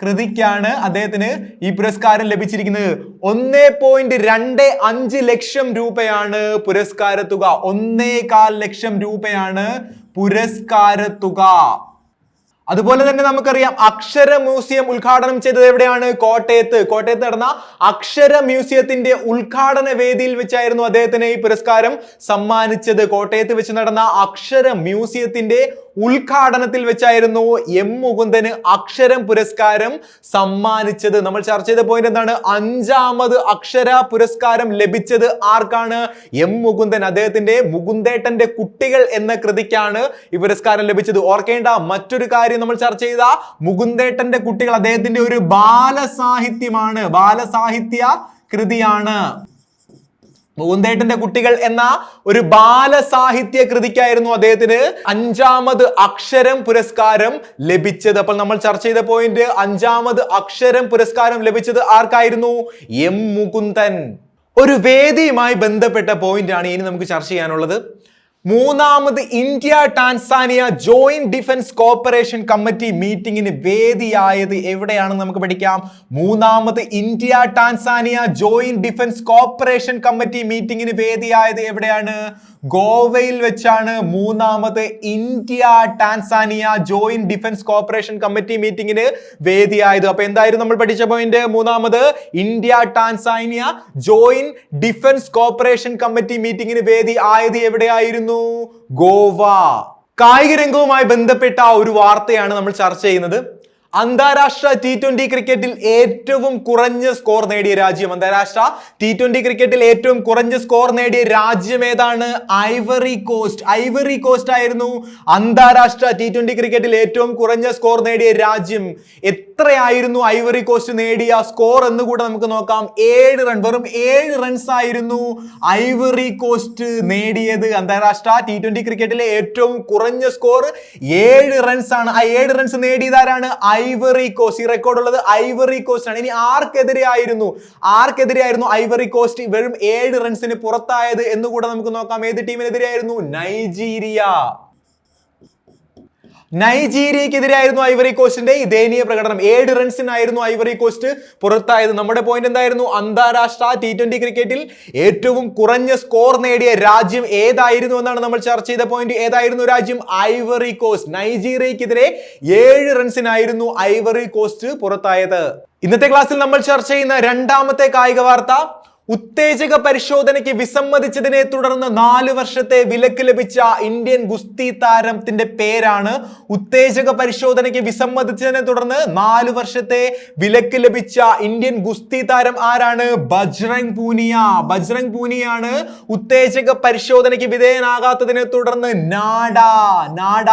കൃതിക്കാണ് അദ്ദേഹത്തിന് ഈ പുരസ്കാരം ലഭിച്ചിരിക്കുന്നത്. ഒന്നേ പോയിന്റ് രണ്ട് അഞ്ച് ലക്ഷം രൂപയാണ് പുരസ്കാര തുക. ഒന്നേകാൽ ലക്ഷം രൂപയാണ് പുരസ്കാര തുക. അതുപോലെ തന്നെ നമുക്കറിയാം അക്ഷര മ്യൂസിയം ഉദ്ഘാടനം ചെയ്തത് എവിടെയാണ്? കോട്ടയത്ത്. കോട്ടയത്ത് നടന്ന അക്ഷര മ്യൂസിയത്തിന്റെ ഉദ്ഘാടന വേദിയിൽ വെച്ചായിരുന്നു അദ്ദേഹത്തിന് ഈ പുരസ്കാരം സമ്മാനിച്ചത്. കോട്ടയത്ത് വെച്ച് നടന്ന അക്ഷര മ്യൂസിയത്തിന്റെ ഉദ്ഘാടനത്തിൽ വെച്ചായിരുന്നു എം മുകുന്ദന് അക്ഷരം പുരസ്കാരം സമ്മാനിച്ചത്. നമ്മൾ ചർച്ച ചെയ്ത പോയിന്റ് എന്താണ്? അഞ്ചാമത് അക്ഷര പുരസ്കാരം ലഭിച്ചത് ആർക്കാണ്? എം മുകുന്ദൻ അദ്ദേഹത്തിന്റെ മുകുന്ദേട്ടന്റെ കുട്ടികൾ എന്ന കൃതിക്കാണ് ഈ പുരസ്കാരം ലഭിച്ചത്. ഓർക്കേണ്ട മറ്റൊരു കാര്യം നമ്മൾ ചർച്ച ചെയ്ത മുകുന്ദേട്ടന്റെ കുട്ടികൾ അദ്ദേഹത്തിന്റെ ഒരു ബാലസാഹിത്യമാണ്. ബാലസാഹിത്യ കൃതിയാണ്. മുകുന്ദേട്ടന്റെ കുട്ടികൾ എന്ന ഒരു ബാലസാഹിത്യ കൃതിക്കായിരുന്നു അദ്ദേഹത്തിന് അഞ്ചാമത് അക്ഷരം പുരസ്കാരം ലഭിച്ചത്. അപ്പോൾ നമ്മൾ ചർച്ച ചെയ്ത പോയിന്റ് അഞ്ചാമത് അക്ഷരം പുരസ്കാരം ലഭിച്ചത് ആർക്കായിരുന്നു? എം മുകുന്ദൻ. ഒരു വേദിയുമായി ബന്ധപ്പെട്ട പോയിന്റ് ആണ് ഇനി നമുക്ക് ചർച്ച ചെയ്യാനുള്ളത്. മൂന്നാമത് India Tanzania joint defence cooperation committee മീറ്റിംഗിന് വേദിയായത് എവിടെയാണെന്ന് നമുക്ക് പഠിക്കാം? മൂന്നാമത് India Tanzania joint defence cooperation committee മീറ്റിംഗിന് വേദിയായത് എവിടെയാണ്? ഗോവയിൽ വെച്ചാണ് മൂന്നാമത് India Tanzania joint defence cooperation committee മീറ്റിംഗിന് വേദിയായത്. അപ്പൊ എന്തായിരുന്നു നമ്മൾ പഠിച്ച പോയിന്റ് മൂന്നാമത് India Tanzania joint defence cooperation committee മീറ്റിംഗിന് വേദി ആയത് എവിടെയായിരുന്നു? ഗോവ. കായിക രംഗവുമായി ബന്ധപ്പെട്ട ഒരു വാർത്തയാണ് നമ്മൾ ചർച്ച ചെയ്യുന്നത്. അന്താരാഷ്ട്ര ടി ട്വന്റി ക്രിക്കറ്റിൽ ഏറ്റവും കുറഞ്ഞ സ്കോർ നേടിയ രാജ്യം അന്താരാഷ്ട്ര ടി ട്വന്റി ക്രിക്കറ്റിൽ ഏറ്റവും കുറഞ്ഞ സ്കോർ നേടിയ രാജ്യം ഏതാണ്? ഐവറി കോസ്റ്റ് ഐവറി കോസ്റ്റ് ആയിരുന്നു അന്താരാഷ്ട്ര ടി ട്വന്റി ക്രിക്കറ്റിൽ ഏറ്റവും കുറഞ്ഞ സ്കോർ നേടിയ രാജ്യം. എത്രയായിരുന്നു ഐവറി കോസ്റ്റ് നേടിയ സ്കോർ എന്ന് കൂടെ നമുക്ക് നോക്കാം. ഏഴ് റൺ വെറും ഏഴ് റൺസ് ആയിരുന്നു ഐവറി കോസ്റ്റ് നേടിയത്. അന്താരാഷ്ട്ര ടി ട്വന്റി ക്രിക്കറ്റിലെ ഏറ്റവും കുറഞ്ഞ സ്കോർ ഏഴ് റൺസ് ആണ്. ആ ഏഴ് റൺസ് നേടിയതാരാണ് ഐവറി കോസ്റ്റ് ഈ റെക്കോർഡ് ഉള്ളത് ഐവറി കോസ്റ്റ് ആണ്. ഇനി ആർക്കെതിരെയായിരുന്നു ആർക്കെതിരെയായിരുന്നു ഐവറി കോസ്റ്റ്? വെറും ഏഴ് റൺസിന് പുറത്തായത് എന്നുകൂടെ നമുക്ക് നോക്കാം. ഏത് ടീമിനെതിരെയായിരുന്നു നൈജീരിയ. നൈജീരിയക്കെതിരായിരുന്നു ഐവറി കോസ്റ്റിന്റെ ദയനീയ പ്രകടനം. ഏഴ് റൺസിനായിരുന്നു ഐവറി കോസ്റ്റ് പുറത്തായത്. നമ്മുടെ പോയിന്റ് എന്തായിരുന്നു? അന്താരാഷ്ട്ര ടി ട്വന്റി ക്രിക്കറ്റിൽ ഏറ്റവും കുറഞ്ഞ സ്കോർ നേടിയ രാജ്യം ഏതായിരുന്നു എന്നാണ് നമ്മൾ ചർച്ച ചെയ്ത പോയിന്റ് ഏതായിരുന്നു രാജ്യം? Ivory Coast. നൈജീരിയക്കെതിരെ ഏഴ് റൺസിനായിരുന്നു ഐവറി കോസ്റ്റ് പുറത്തായത്. ഇന്നത്തെ ക്ലാസ്സിൽ നമ്മൾ ചർച്ച ചെയ്യുന്ന രണ്ടാമത്തെ കായിക വാർത്ത ഉത്തേജക പരിശോധനയ്ക്ക് വിസമ്മതിച്ചതിനെ തുടർന്ന് നാല് വർഷത്തെ വിലക്ക് ലഭിച്ച ഇന്ത്യൻ ഗുസ്തി താരത്തിന്റെ പേരാണ് ഉത്തേജക പരിശോധനയ്ക്ക് വിസമ്മതിച്ചതിനെ തുടർന്ന് നാല് വർഷത്തെ വിലക്ക് ലഭിച്ച ഇന്ത്യൻ ഗുസ്തി താരം ആരാണ്? ബജ്രംഗ് പൂനിയ. ബജ്രംഗ് പൂനിയാണ് ഉത്തേജക പരിശോധനയ്ക്ക് വിധേയനാകാത്തതിനെ തുടർന്ന് നാഡ. നാഡ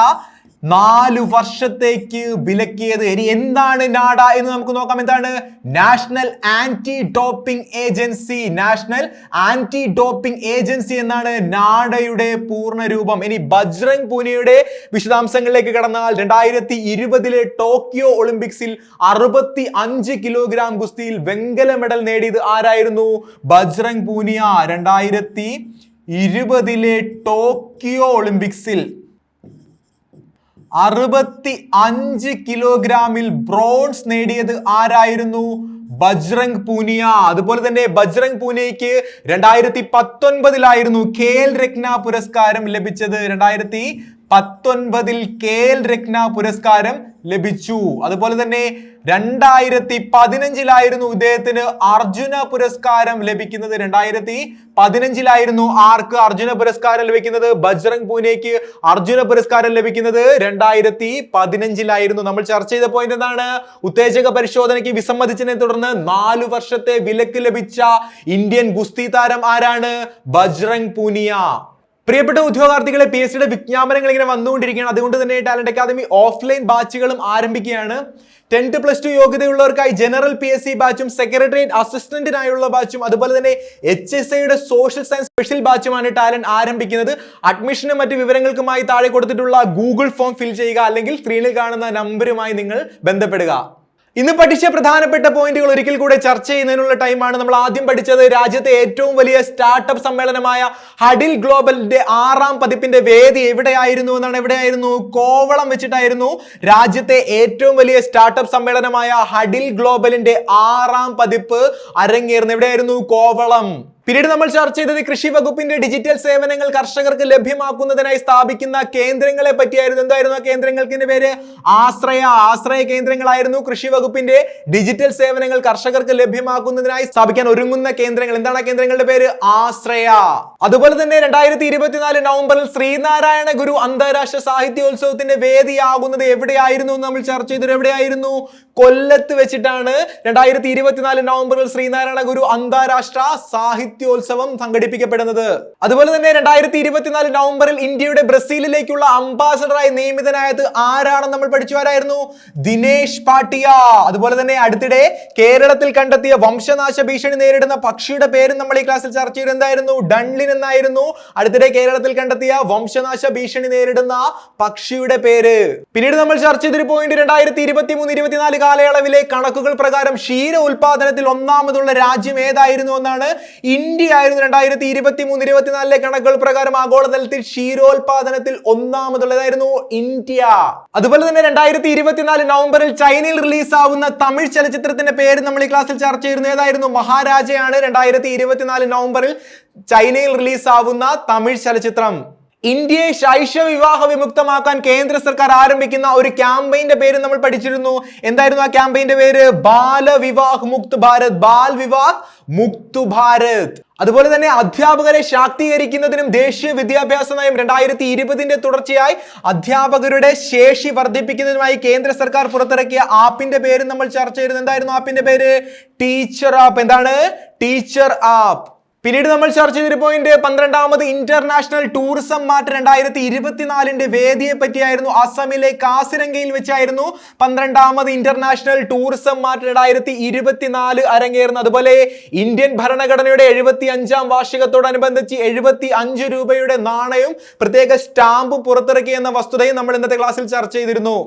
നാല് വർഷത്തേക്ക് വിലക്കിയത്. ഇനി എന്താണ് നാഡ എന്ന് നമുക്ക് നോക്കാം. എന്താണ്? National anti doping agency. National anti doping agency എന്നാണ് നാടയുടെ പൂർണ രൂപം. ഇനി ബജ്രംഗ് പൂനിയുടെ വിശദാംശങ്ങളിലേക്ക് കടന്നാൽ രണ്ടായിരത്തി ഇരുപതിലെ ടോക്കിയോ ഒളിമ്പിക്സിൽ അറുപത്തി അഞ്ച് കിലോഗ്രാം ഗുസ്തിയിൽ വെങ്കല മെഡൽ നേടിയത് ആരായിരുന്നു? ബജ്രംഗ് പൂനിയ. രണ്ടായിരത്തി ഇരുപതിലെ ടോക്കിയോ ഒളിമ്പിക്സിൽ അറുപത്തി അഞ്ച് കിലോഗ്രാമിൽ ബ്രോൺസ് നേടിയത് ആരായിരുന്നു? ബജ്രംഗ് പൂനിയ. അതുപോലെ തന്നെ ബജ്രംഗ് പൂനിയയ്ക്ക് രണ്ടായിരത്തി പത്തൊൻപതിലായിരുന്നു ഖേൽ രത്ന പുരസ്കാരം ലഭിച്ചത്. രണ്ടായിരത്തി പത്തൊൻപതിൽ കെ എൽ രത്ന പുരസ്കാരം ലഭിച്ചു. അതുപോലെ തന്നെ രണ്ടായിരത്തി പതിനഞ്ചിലായിരുന്നു ഇദ്ദേഹത്തിന് അർജുന പുരസ്കാരം ലഭിക്കുന്നത്. രണ്ടായിരത്തി പതിനഞ്ചിലായിരുന്നു ആർക്ക് അർജുന പുരസ്കാരം ലഭിക്കുന്നത്? ബജ്രംഗ് പൂനെക്ക് അർജുന പുരസ്കാരം ലഭിക്കുന്നത്. രണ്ടായിരത്തി പതിനഞ്ചിലായിരുന്നു നമ്മൾ ചർച്ച ചെയ്ത പോയിന്റ് എന്താണ്? ഉത്തേജക പരിശോധനയ്ക്ക് വിസമ്മതിച്ചതിനെ തുടർന്ന് നാലു വർഷത്തെ വിലക്ക് ലഭിച്ച ഇന്ത്യൻ ഗുസ്തി താരം ആരാണ്? ബജ്രംഗ് പൂനിയ. പ്രിയപ്പെട്ട ഉദ്യോഗാർത്ഥികളെ പി എസ് സിയുടെ വിജ്ഞാപനങ്ങൾ ഇങ്ങനെ വന്നുകൊണ്ടിരിക്കുകയാണ്. അതുകൊണ്ട് തന്നെ ടാലന്റ് അക്കാദമി ഓഫ്ലൈൻ ബാച്ചുകളും ആരംഭിക്കുകയാണ്. ടെൻത്ത് പ്ലസ് ടു യോഗ്യതയുള്ളവർക്കായി ജനറൽ പി എസ് സി ബാച്ചും സെക്രട്ടേറിയറ്റ് അസിസ്റ്റന്റിനായുള്ള ബാച്ചും അതുപോലെ തന്നെ എച്ച് എസ് ഐയുടെ സോഷ്യൽ സയൻസ് സ്പെഷ്യൽ ബാച്ചുമാണ് ടാലന്റ് ആരംഭിക്കുന്നത്. അഡ്മിഷനും മറ്റ് വിവരങ്ങൾക്കുമായി താഴെ കൊടുത്തിട്ടുള്ള ഗൂഗിൾ ഫോം ഫിൽ ചെയ്യുക അല്ലെങ്കിൽ സ്ക്രീനിൽ കാണുന്ന നമ്പറുമായി നിങ്ങൾ ബന്ധപ്പെടുക. ഇന്ന് പഠിച്ച പ്രധാനപ്പെട്ട പോയിന്റുകൾ ഒരിക്കൽ കൂടെ ചർച്ച ചെയ്യുന്നതിനുള്ള ടൈമാണ് നമ്മൾ ആദ്യം പഠിച്ചത് രാജ്യത്തെ ഏറ്റവും വലിയ സ്റ്റാർട്ടപ്പ് സമ്മേളനമായ ഹഡിൽ ഗ്ലോബലിന്റെ ആറാം പതിപ്പിന്റെ വേദി എവിടെയായിരുന്നു എന്നാണ് എവിടെയായിരുന്നു? കോവളം വെച്ചിട്ടായിരുന്നു രാജ്യത്തെ ഏറ്റവും വലിയ സ്റ്റാർട്ടപ്പ് സമ്മേളനമായ ഹഡിൽ ഗ്ലോബലിന്റെ ആറാം പതിപ്പ് അരങ്ങേറുന്നത്. എവിടെയായിരുന്നു? കോവളം. പിന്നീട് നമ്മൾ ചർച്ച ചെയ്തത് കൃഷി വകുപ്പിന്റെ ഡിജിറ്റൽ സേവനങ്ങൾ കർഷകർക്ക് ലഭ്യമാക്കുന്നതിനായി സ്ഥാപിക്കുന്ന കേന്ദ്രങ്ങളെ പറ്റിയായിരുന്നു. എന്തായിരുന്നു ആ കേന്ദ്രങ്ങൾക്ക് പേര്? ആശ്രയ ആശ്രയ കേന്ദ്രങ്ങളായിരുന്നു കൃഷി വകുപ്പിന്റെ ഡിജിറ്റൽ സേവനങ്ങൾ കർഷകർക്ക് ലഭ്യമാക്കുന്നതിനായി സ്ഥാപിക്കാൻ ഒരുങ്ങുന്ന കേന്ദ്രങ്ങൾ. എന്താണ് ആ കേന്ദ്രങ്ങളുടെ പേര്? ആശ്രയ. അതുപോലെ തന്നെ രണ്ടായിരത്തി ഇരുപത്തിനാല് നവംബറിൽ ശ്രീനാരായണ ഗുരു അന്താരാഷ്ട്ര സാഹിത്യോത്സവത്തിന്റെ വേദിയാകുന്നത് എവിടെയായിരുന്നു നമ്മൾ ചർച്ച ചെയ്തത് എവിടെയായിരുന്നു? കൊല്ലത്ത് വെച്ചിട്ടാണ്. രണ്ടായിരത്തി ഇരുപത്തിനാല് നവംബറിൽ ശ്രീനാരായണ ഗുരു അന്താരാഷ്ട്ര സാഹിത്യോത്സവം സംഘടിപ്പിക്കപ്പെടുന്നത്. അതുപോലെ തന്നെ രണ്ടായിരത്തി ഇരുപത്തിനാല് നവംബറിൽ ഇന്ത്യയുടെ ബ്രസീലിലേക്കുള്ള അംബാസഡറായി നിയമിതനായത് ആരാണെന്ന് നമ്മൾ പഠിച്ചു ആരായിരുന്നു? ദിനേശ് പാട്ടിയ. അതുപോലെ തന്നെ അടുത്തിടെ കേരളത്തിൽ കണ്ടെത്തിയ വംശനാശ ഭീഷണി നേരിടുന്ന പക്ഷിയുടെ പേരും നമ്മൾ ഈ ക്ലാസ്സിൽ ചർച്ച ചെയ്ത്. എന്തായിരുന്നു? ഡൺലിൻ എന്നായിരുന്നു. അടുത്തിടെ കേരളത്തിൽ കണ്ടെത്തിയ വംശനാശ ഭീഷണി നേരിടുന്ന പക്ഷിയുടെ പേര്. പിന്നീട് നമ്മൾ ചർച്ച ചെയ്തൊരു പോയിന്റ് രണ്ടായിരത്തി ഇരുപത്തി മൂന്ന് ഇരുപത്തിനാല് കാലയളവിലെ കണക്കുകൾ പ്രകാരം ക്ഷീര ഉൽപാദനത്തിൽ ഒന്നാമതുള്ള രാജ്യം ഏതായിരുന്നു എന്നാണ് ഇന്ത്യ ആയിരുന്നു രണ്ടായിരത്തി ഇരുപത്തി മൂന്ന് ഇരുപത്തിനാലിലെ കണക്കുകൾ പ്രകാരം ആഗോളതലത്തിൽ ക്ഷീരോത്പാദനത്തിൽ ഒന്നാമതുള്ളതായിരുന്നു ഇന്ത്യ. അതുപോലെ തന്നെ രണ്ടായിരത്തി ഇരുപത്തിനാല് നവംബറിൽ ചൈനയിൽ റിലീസ് ആവുന്ന തമിഴ് ചലച്ചിത്രത്തിന്റെ പേര് നമ്മൾ ഈ ക്ലാസ്സിൽ ചർച്ച ചെയ്യുന്നു. ഏതായിരുന്നു? മഹാരാജയാണ് രണ്ടായിരത്തി ഇരുപത്തിനാല് നവംബറിൽ ചൈനയിൽ റിലീസ് ആവുന്ന തമിഴ് ചലച്ചിത്രം. ഇന്ത്യയെ ശൈശവ വിവാഹ വിമുക്തമാക്കാൻ കേന്ദ്ര സർക്കാർ ആരംഭിക്കുന്ന ഒരു ക്യാമ്പയിന്റെ പേര് നമ്മൾ പഠിച്ചിരുന്നു. എന്തായിരുന്നു ആ ക്യാമ്പയിന്റെ പേര്? ബാലവിവാഹ് മുക്ത് ഭാരത് ബാൽ വിവാഹ് മുക്ത് ഭാരത്. അതുപോലെ തന്നെ അധ്യാപകരെ ശാക്തീകരിക്കുന്നതിനും ദേശീയ വിദ്യാഭ്യാസ നയം രണ്ടായിരത്തി ഇരുപതിന്റെ തുടർച്ചയായി അധ്യാപകരുടെ ശേഷി വർദ്ധിപ്പിക്കുന്നതിനുമായി കേന്ദ്ര സർക്കാർ പുറത്തിറക്കിയ ആപ്പിന്റെ പേര് നമ്മൾ ചർച്ച ചെയ്തത് എന്തായിരുന്നു ആപ്പിന്റെ പേര്? Teacher app. എന്താണ്? Teacher app. പിന്നീട് നമ്മൾ ചർച്ച ചെയ്തൊരു പോയിന്റ് പന്ത്രണ്ടാമത് ഇന്റർനാഷണൽ ടൂറിസം മാറ്റ് രണ്ടായിരത്തി ഇരുപത്തിനാലിന്റെ വേദിയെ പറ്റിയായിരുന്നു അസമിലെ കാസിരംഗയിൽ വെച്ചായിരുന്നു പന്ത്രണ്ടാമത് ഇന്റർനാഷണൽ ടൂറിസം മാറ്റ് രണ്ടായിരത്തി ഇരുപത്തിനാല് അരങ്ങേറുന്നത്. അതുപോലെ ഇന്ത്യൻ ഭരണഘടനയുടെ എഴുപത്തി അഞ്ചാം വാർഷികത്തോടനുബന്ധിച്ച് എഴുപത്തി അഞ്ച് രൂപയുടെ നാണയവും പ്രത്യേക സ്റ്റാമ്പ് പുറത്തിറക്കി എന്ന വസ്തുതയും നമ്മൾ ഇന്നത്തെ ക്ലാസ്സിൽ ചർച്ച ചെയ്തിരുന്നു.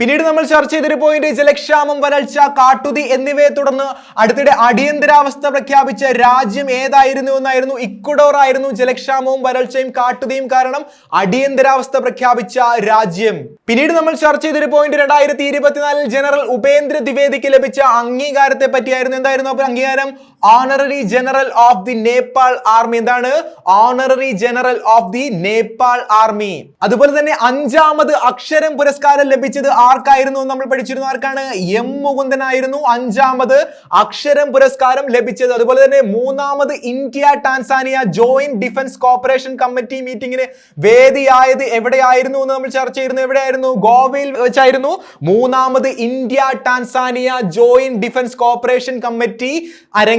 പിന്നീട് നമ്മൾ ചർച്ച ചെയ്തൊരു പോയിന്റ് ജലക്ഷാമം വരൾച്ച കാട്ടുതി എന്നിവയെ തുടർന്ന് അടുത്തിടെ അടിയന്തരാവസ്ഥ പ്രഖ്യാപിച്ച രാജ്യം ഏതായിരുന്നു എന്നായിരുന്നു ഇക്വഡോർ ആയിരുന്നു ജലക്ഷാമവും വരൾച്ചയും കാട്ടുതിയും കാരണം അടിയന്തരാവസ്ഥ പ്രഖ്യാപിച്ച രാജ്യം. പിന്നീട് നമ്മൾ ചർച്ച ചെയ്തൊരു പോയിന്റ് രണ്ടായിരത്തി ഇരുപത്തിനാലിൽ ജനറൽ ഉപേന്ദ്ര ദ്വിവേദിക്ക് ലഭിച്ച അംഗീകാരത്തെ പറ്റിയായിരുന്നു. എന്തായിരുന്നു? അപ്പോൾ അംഗീകാരം honorary general of the Nepal army എന്താണ്? Honorary general of the Nepal army അതുപോലെ തന്നെ അഞ്ചാമത് അക്ഷരം പുരസ്കാരം ലഭിച്ചത് ആർക്കായിരുന്നു നമ്മൾ പഠിച്ചിരുന്നു? ആർക്കാണ്? എം മുകുന്ദനായിരുന്നു അഞ്ചാമത് അക്ഷരം പുരസ്കാരം ലഭിച്ചത്. അതുപോലെ തന്നെ മൂന്നാമത് India Tanzania joint defence cooperation committee മീറ്റിംഗിന് വേദിയായത് എവിടെയായിരുന്നു എന്ന് നമ്മൾ ചർച്ച ചെയ്യുന്നു എവിടെയായിരുന്നു? ഗോവയിൽ വെച്ചായിരുന്നു. മൂന്നാമത് India Tanzania joint defence cooperation committee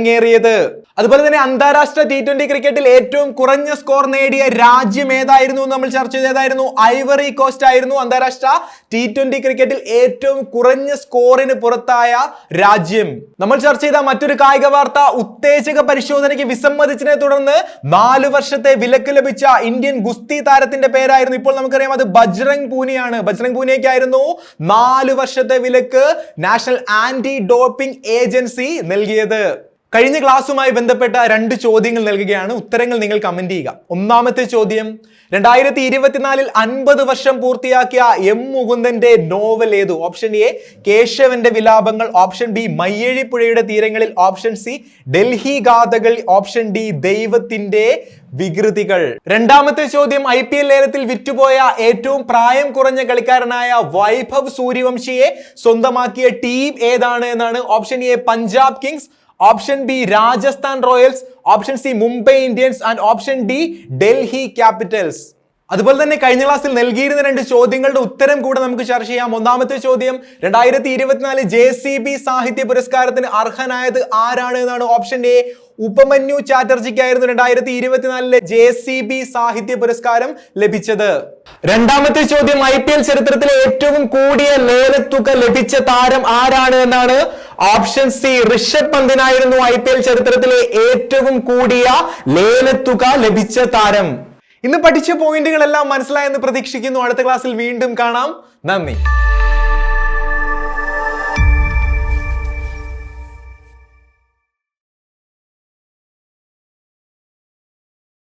അരങ്ങേറിയത്. അതുപോലെ തന്നെ അന്താരാഷ്ട്ര ടി ട്വന്റി ക്രിക്കറ്റിൽ ഏറ്റവും കുറഞ്ഞ സ്കോർ നേടിയ രാജ്യം ഏതായിരുന്നു നമ്മൾ ചർച്ച ചെയ്തതായിരുന്നു? ഐവറി കോസ്റ്റ് ആയിരുന്നു അന്താരാഷ്ട്ര ടി ട്വന്റി ക്രിക്കറ്റിൽ ഏറ്റവും കുറഞ്ഞ സ്കോറിന് പുറത്തായ രാജ്യം. നമ്മൾ ചർച്ച ചെയ്ത മറ്റൊരു കായിക വാർത്ത ഉത്തേജക പരിശോധനയ്ക്ക് വിസമ്മതിച്ചതിനെ തുടർന്ന് നാല് വർഷത്തെ വിലക്ക് ലഭിച്ച ഇന്ത്യൻ ഗുസ്തി താരത്തിന്റെ പേരായിരുന്നു ഇപ്പോൾ നമുക്കറിയാം. അത് ബജ്രംഗ് പൂനിയാണ്. ബജ്രംഗ് പൂനിയക്കായിരുന്നു നാല് വർഷത്തെ വിലക്ക് നാഷണൽ ആന്റി ഡോപ്പിംഗ് ഏജൻസി നൽകിയത്. കഴിഞ്ഞ ക്ലാസ്സുമായി ബന്ധപ്പെട്ട രണ്ട് ചോദ്യങ്ങൾ നൽകുകയാണ്. ഉത്തരങ്ങൾ നിങ്ങൾ കമന്റ് ചെയ്യുക. ഒന്നാമത്തെ ചോദ്യം രണ്ടായിരത്തി ഇരുപത്തിനാലിൽ അൻപത് വർഷം പൂർത്തിയാക്കിയ എം മുകുന്ദന്റെ നോവൽ ഏതു? ഓപ്ഷൻ എ കേശവന്റെ വിലാപങ്ങൾ. ഓപ്ഷൻ ബി മയ്യഴിപ്പുഴയുടെ തീരങ്ങളിൽ. ഓപ്ഷൻ സി ഡൽഹി ഗാഥകൾ. ഓപ്ഷൻ ഡി ദൈവത്തിന്റെ വികൃതികൾ. രണ്ടാമത്തെ ചോദ്യം ഐ പി എൽ ലേലത്തിൽ വിറ്റുപോയ ഏറ്റവും പ്രായം കുറഞ്ഞ കളിക്കാരനായ വൈഭവ് സൂര്യവംശിയെ സ്വന്തമാക്കിയ ടീം ഏതാണ് എന്നാണ് option A Punjab Kings. Option B Rajasthan Royals option C Mumbai Indians and option D Delhi Capitals. അതുപോലെ തന്നെ കഴിഞ്ഞ ക്ലാസ്സിൽ നൽകിയിരുന്ന രണ്ട് ചോദ്യങ്ങളുടെ ഉത്തരം കൂടെ നമുക്ക് ചർച്ച ചെയ്യാം. ഒന്നാമത്തെ ചോദ്യം രണ്ടായിരത്തി ഇരുപത്തിനാല് ജെ സി ബി സാഹിത്യ പുരസ്കാരത്തിന് അർഹനായത് ആരാണ് എന്നാണ് ഓപ്ഷൻ എ. ഉപമന്യു ചാറ്റർജിക്കായിരുന്നു രണ്ടായിരത്തി ഇരുപത്തിനാലിലെ ജെ സി ബി സാഹിത്യ പുരസ്കാരം ലഭിച്ചത്. രണ്ടാമത്തെ ചോദ്യം ഐ പി എൽ ചരിത്രത്തിലെ ഏറ്റവും കൂടിയ ലേലത്തുക ലഭിച്ച താരം ആരാണ് എന്നാണ് ഓപ്ഷൻ സി ഋഷഭ് പന്തിനായിരുന്നു ഐ പി എൽ ചരിത്രത്തിലെ ഏറ്റവും കൂടിയ ലേലത്തുക ലഭിച്ച താരം. ഇന്ന് പഠിച്ച പോയിന്റുകളെല്ലാം മനസ്സിലായെന്ന് പ്രതീക്ഷിക്കുന്നു. അടുത്ത ക്ലാസ്സിൽ വീണ്ടും കാണാം. നന്ദി.